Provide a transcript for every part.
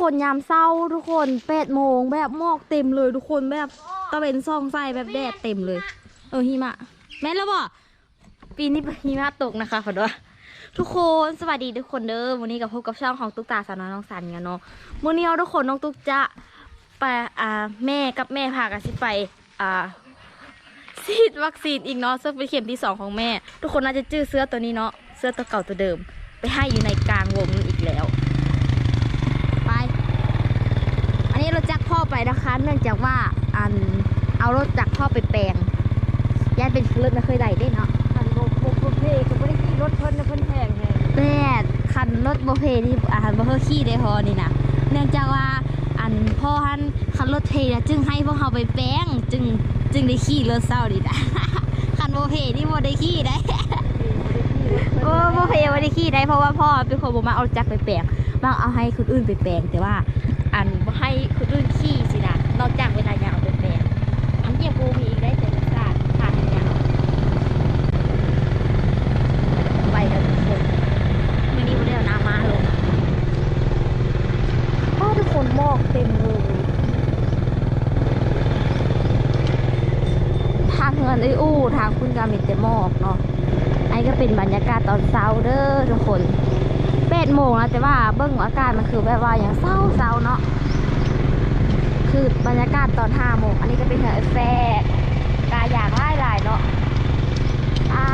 คนยามเศร้าทุกคนแปดโมงแบบหมอกเต็มเลยทุกคนแบบตะเวนซองใส่แบบแดดเต็มเลย เออหิมะ แม่นแล้วบ่ปีนี้หิมะตกนะคะขอด้วยทุกคนสวัสดีทุกคนเด้อวันนี้กับพบกับช่องของตุ๊กตาสาวน้อยน้องสันกันเนาะมื้อนี้เอาทุกคนน้องตุ๊กจะไปอ่าแม่กับแม่พากันสิไปอ่าฉีดวัคซีนอีกเนาะซึ่งเป็นเข็มที่สองของแม่ ทุกคนน่าจะจื้อเสื้อตัวนี้เนาะเสื้อตัวเก่าตัวเดิม ไปให้อยู่ในกลางวงอีกแล้ว ไป อันนี้รถจักรพ่อ ไปนะคะ เนื่องจากว่าอันเอารถจักรพ่อไปแปลงย่านเป็นรถไม่เคยได้ได้เนาะคันโบกโบกโบกเพก็ไม่ได้ขี่รถเพิ่นนะเพิ่นแพงไงแปดคันรถโบเพที่อาหารโบเพขี่ได้พอนี่นะเนื่องจากว่าอันพ่อฮันคันรถเทนะจึงให้พวกเขาไปแปลงจึงจึงได้ขี่รถเศร้าดีนะคันโบเพนี่โบได้ขี่ได้โอ้โบเพโบได้ขี่ได้เพราะว่าพ่อเป็นคนบอกมาเอาจักรไปแปลงบางเอาให้คนอื่นไปแปลงแต่ว่า อันบ่ให้คนอื่นขี่สินะนอกจากเวลายาวไปแปลงอันเกี่ยวกูมีอีกได้แต่ละศาสตร์ทางยาวไปกันทุกคนวันนี้วันเดียวน้ำมาลงโอ้ทุกคนหมอกเต็มเลยทางเงินไอ้อู้ทางคุณกามิแต่หมอกเนาะไอ้ก็เป็นบรรยากาศตอนเช้าเด้อทุกคน แปดโมงแล้วแต่ว่าเบิ้งอากาศมันคือแบบว่าอย่างเศร้าเศร้าเนาะคือบรรยากาศตอนห้าโมงอันนี้ก็เป็นเหอแฟกกายอยากไล่หลายเนาะอา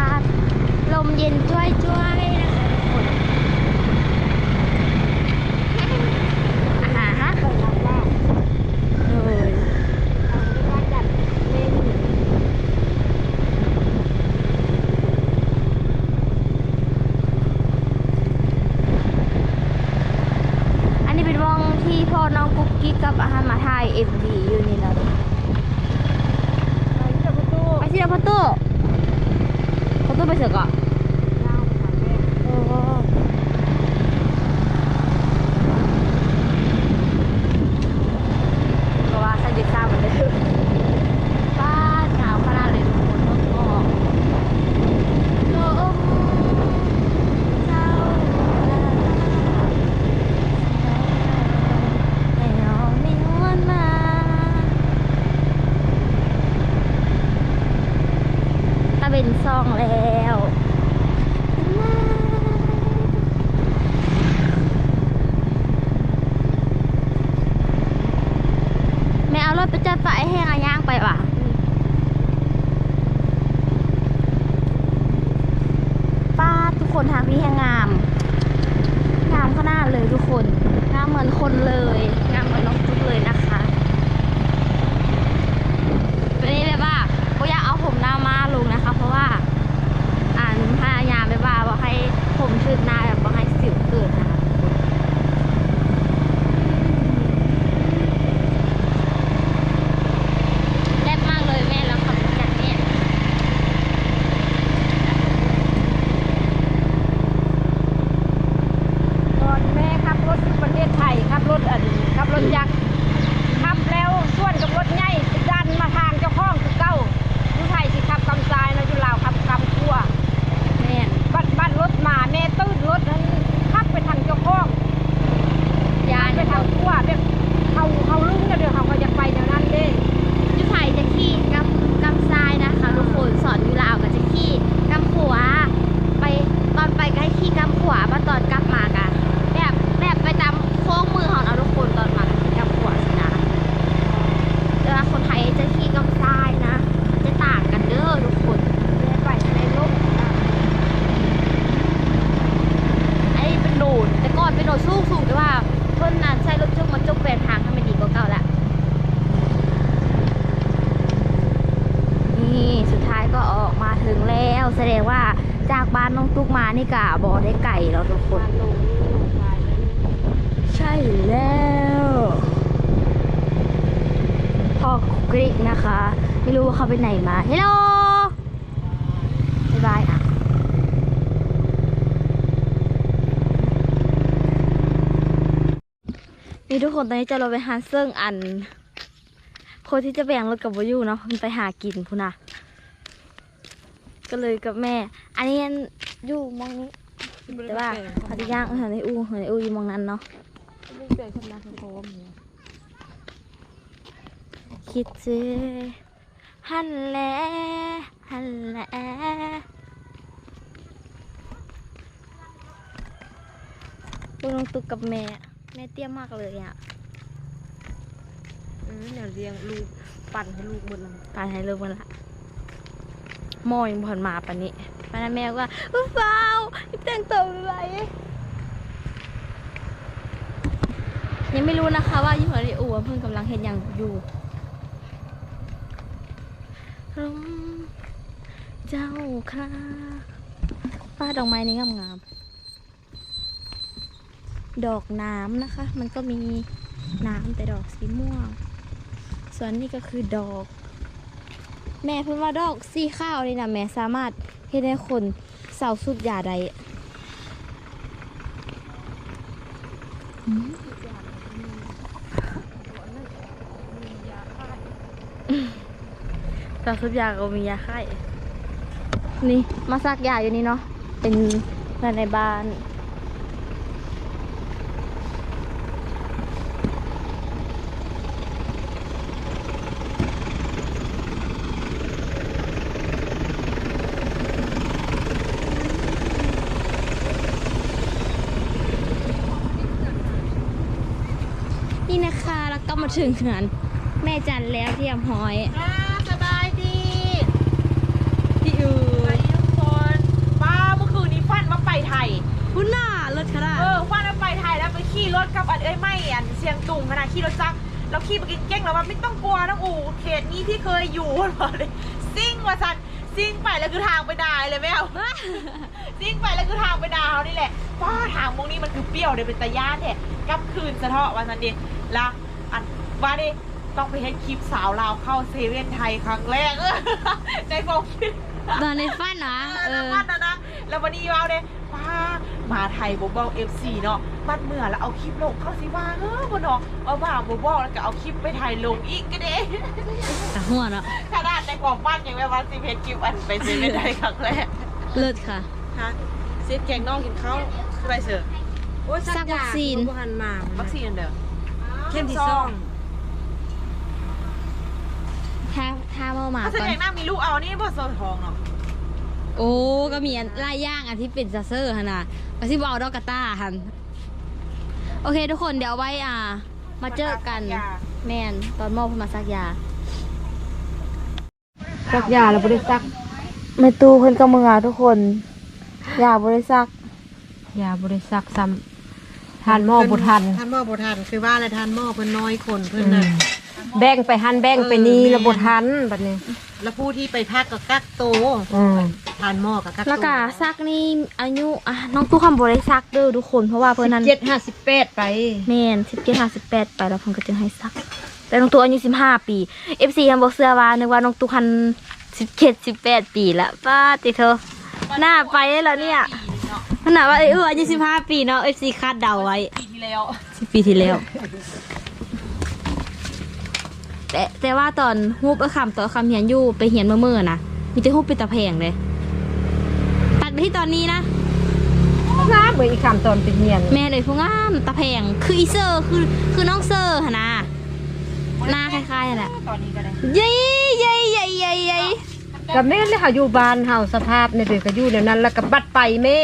ลมเย็นช่วยช่วยนะคะทุกคนอาหารฮะ เปิดรับว่า เลย เอาไม่ได้จัดเล่น อันนี้เป็นวงที่พ่อน้องกุ๊กกิ๊กกับอาหารมาไทยเอ็มดีอยู่นี่นะ ไปเจ้าประตู ไปที่เราพ่อตู้พ่อตู้ไปเถอะก่อน ยาวค่ะแม่ โอ้ก็ว่าถ้ายึดทราบมันได้ถึงบ้านหนาวขนาดเลยทุกคนต้องออกลมเจ้าแต่เราไม่นวนมา ถ้า เป็นซองแล้วแม่เอารถไปจอดไฟแห้งอะย่างไปว่ะป้าทุกคนทางพี่แห้งงาม งามขนาดเลยทุกคนงามเหมือนคนเลย งามเหมือนน้องตุ๊กเลยนะคะวันนี้แบบว่าก็อยากเอาผมหน้ามาลงนะคะ เพราะว่า อ่านพยายามแบบว่าบอกให้ผมชืดหน้าแบบบอกให้สิวเกิดนะคะแซ่บมากเลยแม่แล้วขับรถจากเนี่ย ตอนแม่ขับรถอยู่ประเทศไทยขับรถอันขับรถยักษ์ขับแล้วส่วนกับรถใหญ่ดันมาทางเจ้าของคือเก้าอยู่ไทยสิขับกำซ้ายนะอยู่ลาวขับกำทั่ว แม่ บัดบัดรถมาแม่ตื้นรถนั้นขับไปทางเจ้าของ ยา ไป จะ ทางทั่วแบบเขาเขาลุ่งกันเดี๋ยวเขาก็จะไปแนวนั้นเด้ ยุไทยจะขี่กำกำทรายนะคะทุกคนสอนอยู่ลาวก็จะขี่กำขวาไปตอนไปก็ให้ขี่กำขวามาตอนกลับมากันแบบแบบไปตามโค้งมือของเราทุกคนตอนมาก็ขี่กำขวาสินะแต่ว่าคนไทยจะขี่กำทรายนะ จะต่างกันเด้อทุกคน แม่ไปในโลกอะ ไอ้เป็นโดดแต่ก่อนเป็นโดดสูงสูงแต่ว่าเพิ่นน่ะใช้รถจุกมาจุกเปลี่ยนทางให้มันดีกว่าเก่าละนี่สุดท้ายก็ออกมาถึงแล้ว แสดงว่าจากบ้านานี่กะบอได้ไก่แล้วทุกคน ใช่แล้วพ่อกริกนะคะ ไม่รู้ว่าเขาไปไหนมาเฮลโหลบ๊ายบายอะนี่ทุกคนตอนนี้จะเราไปหาเซิ่งอัน คนที่จะแบ่งรถกับวายุเนาะมันไปหากินพูนะก็เลยกับแม่ อันนี้ อยู่มองนี้ แต่ว่าเขาจะย่างเออในอูเออในอูอยู่มองนั้นเนาะไม่ลูกเดือดขึ้นมาคือโคมเนี่ยคิดเจฮันแหละฮันแหละดูน้องตุกกับแม่ แม่เตี้ยมากเลยอะเออเนี่ยเลี้ยงลูกปั่นให้ลูกหมดเลยตายให้เลิกมันละโมอยังผ่อนมาปาน น้านนั้นแม่ว่าอุ๊ยเปล่แต่งตัวอะไรยังไม่รู้นะคะว่ายี่ห้อรีอูเพิ่งกำลังเห็นอย่างอยู่ร่มเจ้าค่ะป้าดอกไม้นี้งามๆดอกน้ำนะคะ มันก็มีน้ำแต่ดอกสีม่วง ส่วนนี้ก็คือดอก แม่เพิ่นว่าดอกสีข้าวนี่นะแม่สามารถ เฮ็ดให้คนเศร้าสุดยาใดหืมเศร้าสุดยาก็มียาไข้นี่มาซักยาอยู่นี่เนาะเป็นเพื่อนในบ้านนี่นะคะแล้ว ก็มาถึงงานแม่จันแล้วที่อำหอยอ่าสบายดีที่อื่นทุกคนป้าเมื่อคืนนี้ฟันมาไปไทยพุ่นน่ารถขนาดเออฟันมาไปไทยแล้วไปขี่รถกับอันเอ้ยไม่อันเชียงตุงขนาดขี่รถจักรเราขี่ไปกินเก้งแล้วว่าไม่ต้องกลัวน้องอูเขตนี้ที่เคยอยู่เลยซิ่งว่าสันซิ่งไปแล้วคือทางไปดายเลยไม่เอาซิ่งไปแล้วคือทางไปดาวนี่แหละป้าทางมงนี้มันคือเปรี้ยวเลยเป็นตะย่านแท้กลับคืนสะเทาะวันนั้นดิละ อันว่าดิต้องไปเห็นคลิปสาวลาวเข้าเซเว่นไทยครั้งแรกเออในโฟกิสตอนในฟันนะเอเอออบ้านนะนะแล้ววันนี้ว้าวเนี่ยป้ามาไทยบบอลเอฟซีเนาะบ้านเมื่อแล้วเอาคลิปลงเข้าสิว่าเออบนเนาะเอาบ้าบบอลแล้วก็เอาคลิปไปถ่ายลงอีกก็เด้แต่หัวเนาะขนาดในความบ้านยังไม่ว่าสิเพจคลิปอันไปเซเว่นไทยครั้งแรกเลิศค่ะฮะเสียแกงน้องกินข้าวสบายเสือโอ้ยซักวัคซีนบ่หันมาวัคซีนอันเด้อ เข้มที่สองถ้าถ้าเมื่อมาถ้าแสตอนดงหน้ามีลูกเอานี่บ่โซทองเนาะโอ้ก็มีอันลายย่างอันที่เป็นซาเซอร์ฮะนะก็ที่บเอาดอกกาต้าหันโอเคทุกคนเดี๋ยวเอาไว้อ่า มาเจอกัน แมนตอนมอบเพิ่นมาซักยา ซักยาแล้วบ่ได้ซักแม่ตู้เพิ่นก็มือทุกคน ยาบริซักยาบ่ได้ซักซ้ำ ทานหม้อบ่ทันทานหม้อบ่ทันคือว่าอะไรทานหม้อเพิ่นน้อยคนเพิ่นน่ะ แบ่งไปหันแบ่งไปนี่เออ แล้วบ่ทันบัดนี้ แล้วผู้ที่ไปพักก็กักโตวอืมทานหม้อกับกักโตวแล้วก็ซักนี่อายุอะน้องตู้คำบริซักเด้อทุกคนเพราะว่าเพิ่นนั้นเจ็ดห้าสิบแปดไป แม่นสิบเจ็ดห้าสิบแปดไปแล้วเพิ่นก็จึงให้ซัก แต่น้องตู้อายุสิบห้าปีเอฟซียังบอกเสื้อว่านึกว่าน้องตู้คันสิบเจ็ดสิบแปดปีละป้าติเธอหน้าไปแล้วเนี่ย ขนาดว่าเออเอออายุสิบห้าปีเนาะเอฟซีคาดเดาไว้ปีที่แล้วสิบปีที่แล้ว แต่แต่ว่าตอนฮูบเอาคำต่อนคำเหียนอยู่ไปเหียนเมื่อเมื่อๆนะมีแต่ฮูบเป็นตะแพงเลย ตัดไปที่ตอนนี้นะน้าเบิ่งอีกคำตอนเป็นเฮียนแม่เลยผู้งามตะแพงคืออีเซอร์คือคือน้องเซอร์หนนะหน้าคล้ายๆนั่นแหละตอนนี้ก็ได้เย้เย้เย้เย้เย้ก็แม่นเลยค่ะอยู่บ้านเฮาสภาพเนี่ยเด็กก็อยู่ในนั้นแล้วก็บัดไปแม่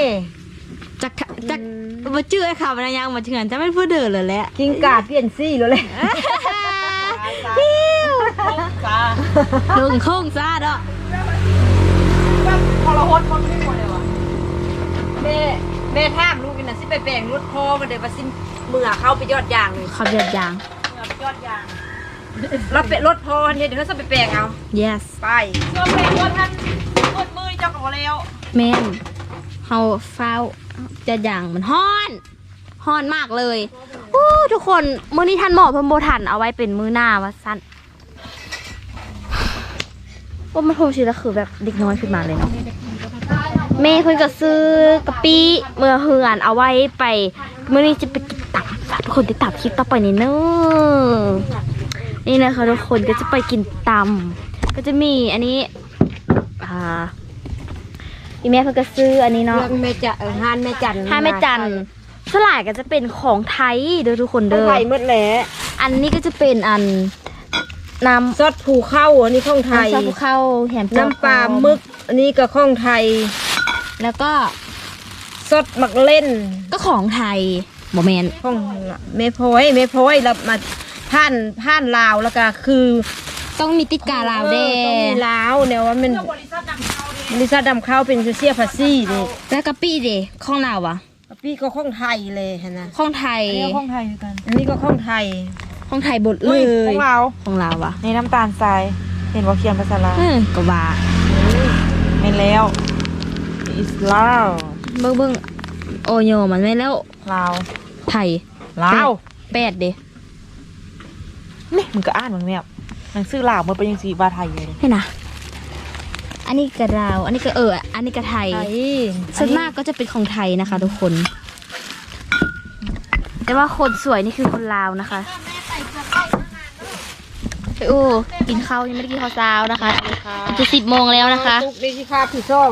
จักจักมาชื่อไอ้ข่าวมันยังมาเถื่อนจะไม่พูดเดินเลยแหละกิ้งกาเปลี่ยนซี่แล้วเลยฮิวจ้าลงโค้งซาดอะแบบพอเราโฮสคนไม่หมดเลยวะแม่แม่ถามลูกนี่น่ะสิไปแบ่งรถพ่อมาเดี๋ยวว่าสิเมื่อเข้าไปยอดยางเลยขับยอดยางเหมือนยอดยางเราไปรถพ่อเนี่ยเดี๋ยวเขาจะไปแบ่งเอา yes ไปเสื้อเพลงว่าท่านกดมือเจ้ากับแล้วแม่นเฮาฟ้าว จะอย่างมันฮ้อนฮ้อนมากเลยโอ้ทุกคนมื้อนี้ทันหมอพมโบทันเอาไว้เป็นมื้อหน้าว่าสั้นว่ามันโทรชิแล้วคือแบบเด็กน้อยขึ้นมาเลยเนาะแม่เพิ่นก็ซื้อกะปิเมื่อเฮือนเอาไว้ไปมื้อนี้จะไปกินตับฝากทุกคนติดตามคลิปต่อไปนี่เนอะนี่นะคะทุกคนก็จะไปกินตำก็จะมีอันนี้อ่า อีแม่เพิ่นก็ซื้ออันนี้เนาะเรื่องแม่จะเออฮานแม่จันห้าแม่จันสลายก็จะเป็นของไทยเด้อทุกคนต้อเด้งอไทยหมดแหละอันนี้ก็จะเป็นอันน้ำซอสผูเข้าอันนี้ของไทยน้ำซาบูเข้าแหมน้ำปลาหมึก อันนี้ก็ของไทย แล้วก็ซอสมักเล่น ก็ของไทยโมเมนของเมพอยเมพอยแล้วมาผ่านผ่านลาวแล้วก็คือ ต้องมีติดกาลาวแดเออต้องมีลาวเนี่ยว่ามัน เจ้าบริษัทนำเข้าเนี่ยบริษัทดำเข้าเป็นเสียภาษีนี่แล้วก็ปี้เดของลาวอะพี่ก็ของไทยเลยฮะนะของไทยเนี่ยห้องไทยกัน อันนี้ก็ของไทยของไทยบดเลอุ้ยยของเราของลาวอะในน้ำตาลทราย เห็นว่าเขียนภาษาลาวเออก็ว่าไม่แล้วอิสลาวเบิ่งเบิ่งโอโยมันไม่แล้วลาวไทยลาวแปดเดนี่มึงก็อ่านมึงเนี่ยหนังสือลาวมันเป็นยังสีบาไทยเลยเห็นนะ อันนี้ก็ลาว อันนี้ก็เออ อันนี้ก็ไทยไทยส่วนมากก็จะเป็นของไทยนะคะ ทุกคน แต่ว่าคนสวยนี่คือคนลาวนะคะไปโอ้กินข้าวยังไม่ได้กินข้าวเช้านะคะจะสิบโมงแล้วนะคะตุกนี่สิค่ะพี่ซ่อง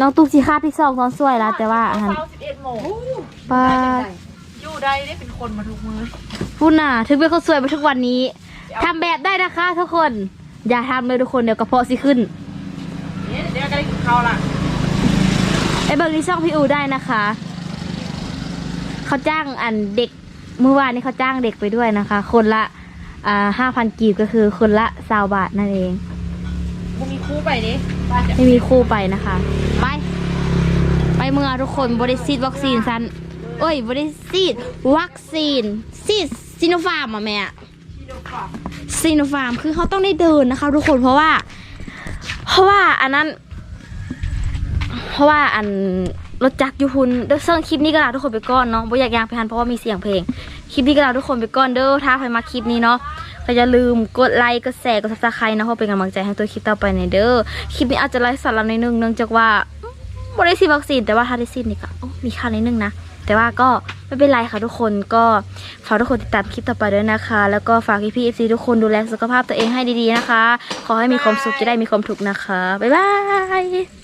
น้องตุ๊กจีค่าพี่ซองตอนสวยแล้วแต่ว่าอาหารเช้าสิบเอ็ดโมงป้าอยู่ได้ได้เป็นคนมาทุกมือพูดน่ะถึงเป็นคนสวยมาทุกวันนี้ทำแบบได้นะคะ ทุกคน อย่าทำเลยทุกคนเดี๋ยวกระเพาะสิขึ้น เนี่ยเดี๋ยวก็ได้กินข้าวละไปเบิร์ที่ช่องพี่อูได้นะคะ เขาจ้างอันเด็กเมื่อวานนี้เขาจ้างเด็กไปด้วยนะคะ คนละอ่าห้าพันกีบก็คือคนละสาวบาทนั่นเอง กูมีคู่ไปดิบ้านจะไม่มีคู่ไปนะคะ ไป ไปเมื่อทุกคนบริซีดวัคซีนซันเอ้ยบริซีดวัคซีนซีดซิโนฟาร์มอะแม่ซิโนฟาร์มคือเขาต้องได้เดินนะคะ ทุกคนเพราะว่า เพราะว่าอันนั้น เพราะว่าอันรถจักรยูพุนเด้อเซิงคลิปนี้ก็ลาทุกคนไปก่อนเนาะบ่อยากยางไปหันเพราะว่ามีเสียงเพลง คลิปนี้ก็ลาทุกคนไปก่อนเด้อถ้าใครมาคลิปนี้เนาะก็อย่าลืมกดไลค์กดแชร์กดซับสไครต์นะเพื่อเป็นกำลังใจให้ตัวคลิปต่อไปในเด้อคลิปนี้อาจจะไลฟ์สาระในนึงเนื่องจากว่าบ่ได้ฉีดวัคซีนแต่ว่าถ้าได้ฉีดนี่ก็มีค่าในนึงนะ แต่ว่าก็ไม่เป็นไรค่ะทุกคนก็ฝากทุกคนติดตามคลิปต่อไปด้วยนะคะ แล้วก็ฝากพี่พีเอฟซีทุกคนดูแลสุขภาพตัวเองให้ดีๆนะคะ ขอให้มีความสุขจะได้มีความถูกนะคะ บ๊ายบาย